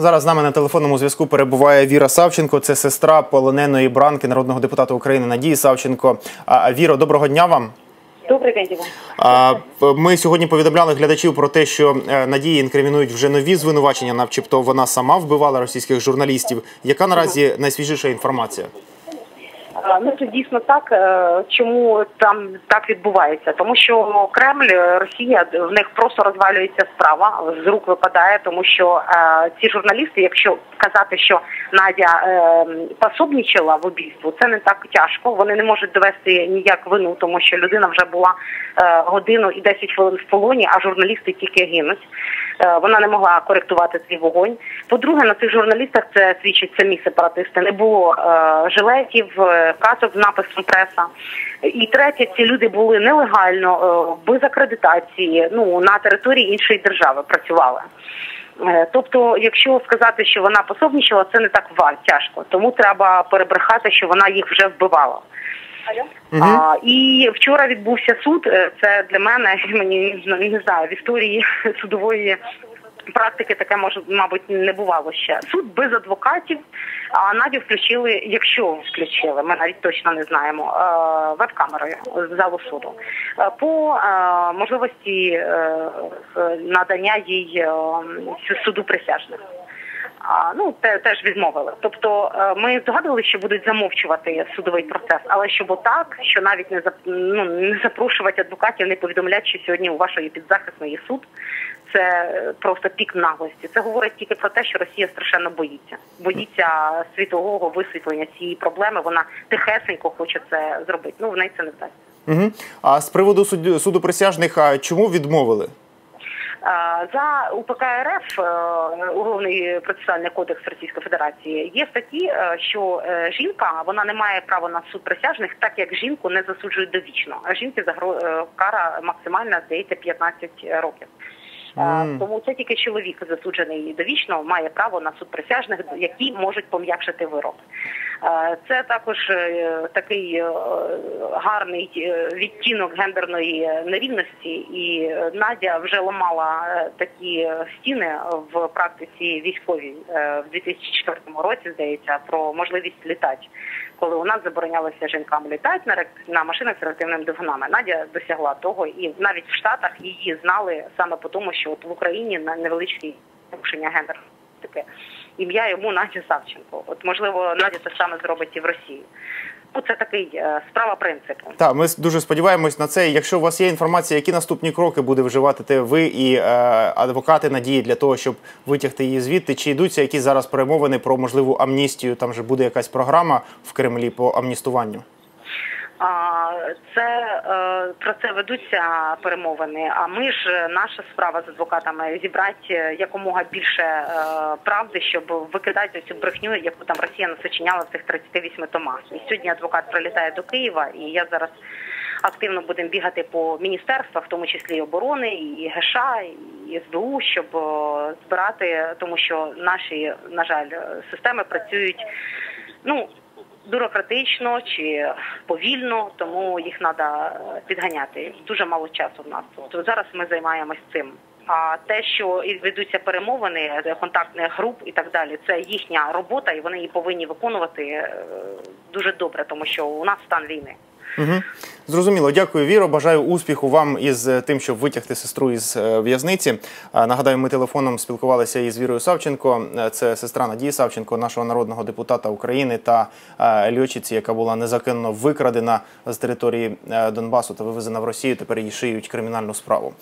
Зараз з нами на телефонному зв'язку перебуває Віра Савченко. Це сестра полоненої бранки народного депутата України Надії Савченко. Віро, доброго дня вам. Добрий день, Іван. Ми сьогодні повідомляли глядачів про те, що е, Надії інкримінують вже нові звинувачення, начебто вона сама вбивала російських журналістів. Яка наразі найсвіжіша інформація? А, Ну це дійсно так. Е, Чому там так відбувається? Тому що Кремль, е, Росія в них просто розвалюється справа, з рук випадає, тому що е, ці журналісти, якщо казати, що Надя е, пособничала в убійству, це не так тяжко. Вони не можуть довести ніяк вину, тому що людина вже була е, годину і 10 хвилин в полоні, а журналісти тільки гинуть. Е, Вона не могла коректувати свій вогонь. По-друге, на цих журналістах це свідчать самі сепаратисти. Не було е, жилетів, е, касок з написом преса. І третє, ці люди були нелегально, без акредитації, ну на території іншої держави працювали. Тобто, якщо сказати, що вона пособничала, це не так тяжко. Тому треба перебрехати, що вона їх вже вбивала. А, і вчора відбувся суд. Е, Це для мене мені не- не знаю в історії судової практики таке може, мабуть, не бувало ще. Суд без адвокатів. А Надю включили, якщо включили, ми навіть точно не знаємо, е, веб-камерою з залу суду Е, по можливості надання їй суду присяжних. А, ну те теж відмовили. Тобто е, ми здогадували, що будуть замовчувати судовий процес, але щоб отак, що навіть не зап- ну, не запрошувати адвокатів, не повідомляти, що сьогодні у вашої підзахисної суд. Це е, просто пік наглості. Це говорить тільки про те, що Росія страшенно боїться. Боїться світового висвітлення цієї проблеми. Вона тихесенько хоче це зробити. Ну в неї це не вдасться. Угу. А з приводу суду присяжних, а чому відмовили? За УПК РФ, е, Уголовний процесуальний кодекс Російської Федерації, є статті, е, що е, жінка вона не має права на суд присяжних, так як жінку не засуджують довічно. А е, кара максимальна здається 15 років. Мгм. Тому це тільки чоловік засуджений довічно має право на суд присяжних, які можуть пом'якшити вирок. Е, Це також е, такий е, гарний відтінок гендерної нерівності, і Надя вже ламала такі стіни в практиці військовій в 2004 році. Здається, про можливість літати, коли у нас заборонялося жінкам літати на на машинах з реактивними двигунами. Надя досягла того, і навіть в Штатах її знали саме по тому, що от в Україні на невеличкі порушення гендерної таке ім'я йому Надя Савченко. От можливо, Надя те саме зробить і в Росії. Ну, це такий е, справа принципу. Так, ми дуже сподіваємось на це. Якщо у вас є інформація, які наступні кроки буде вживати ви і е, адвокати надії для того, щоб витягти її звідти, чи йдуться якісь зараз перемовини про можливу амністію? Там же буде якась програма в Кремлі по амністуванню. Це е, про це ведуться перемовини. А ми ж е, наша справа з адвокатами зібрати якомога більше е, правди, щоб викидати цю брехню, яку там Росія насочиняла в цих 38 томах. І сьогодні адвокат прилітає до Києва, і я зараз активно будемо бігати по міністерствах, в тому числі і оборони, і ГШ, і СБУ, щоб збирати, тому що наші, на жаль, системи працюють. Ну бюрократично чи повільно, тому їх треба підганяти. Дуже мало часу в нас. От зараз ми займаємось цим. А те, що ведуться перемовини, е, контактних груп і так далі, це їхня робота, і вони її повинні виконувати е, дуже добре, тому що у нас стан війни. Угу. Зрозуміло, дякую, Віро. Бажаю успіху вам із е, тим, щоб витягти сестру із е, в'язниці. Нагадаю, ми телефоном спілкувалися із Вірою Савченко. Е, Це сестра Надії Савченко, нашого народного депутата України та льотчиці, яка була незаконно викрадена з території Донбасу та вивезена в Росію. Тепер її шиють кримінальну справу.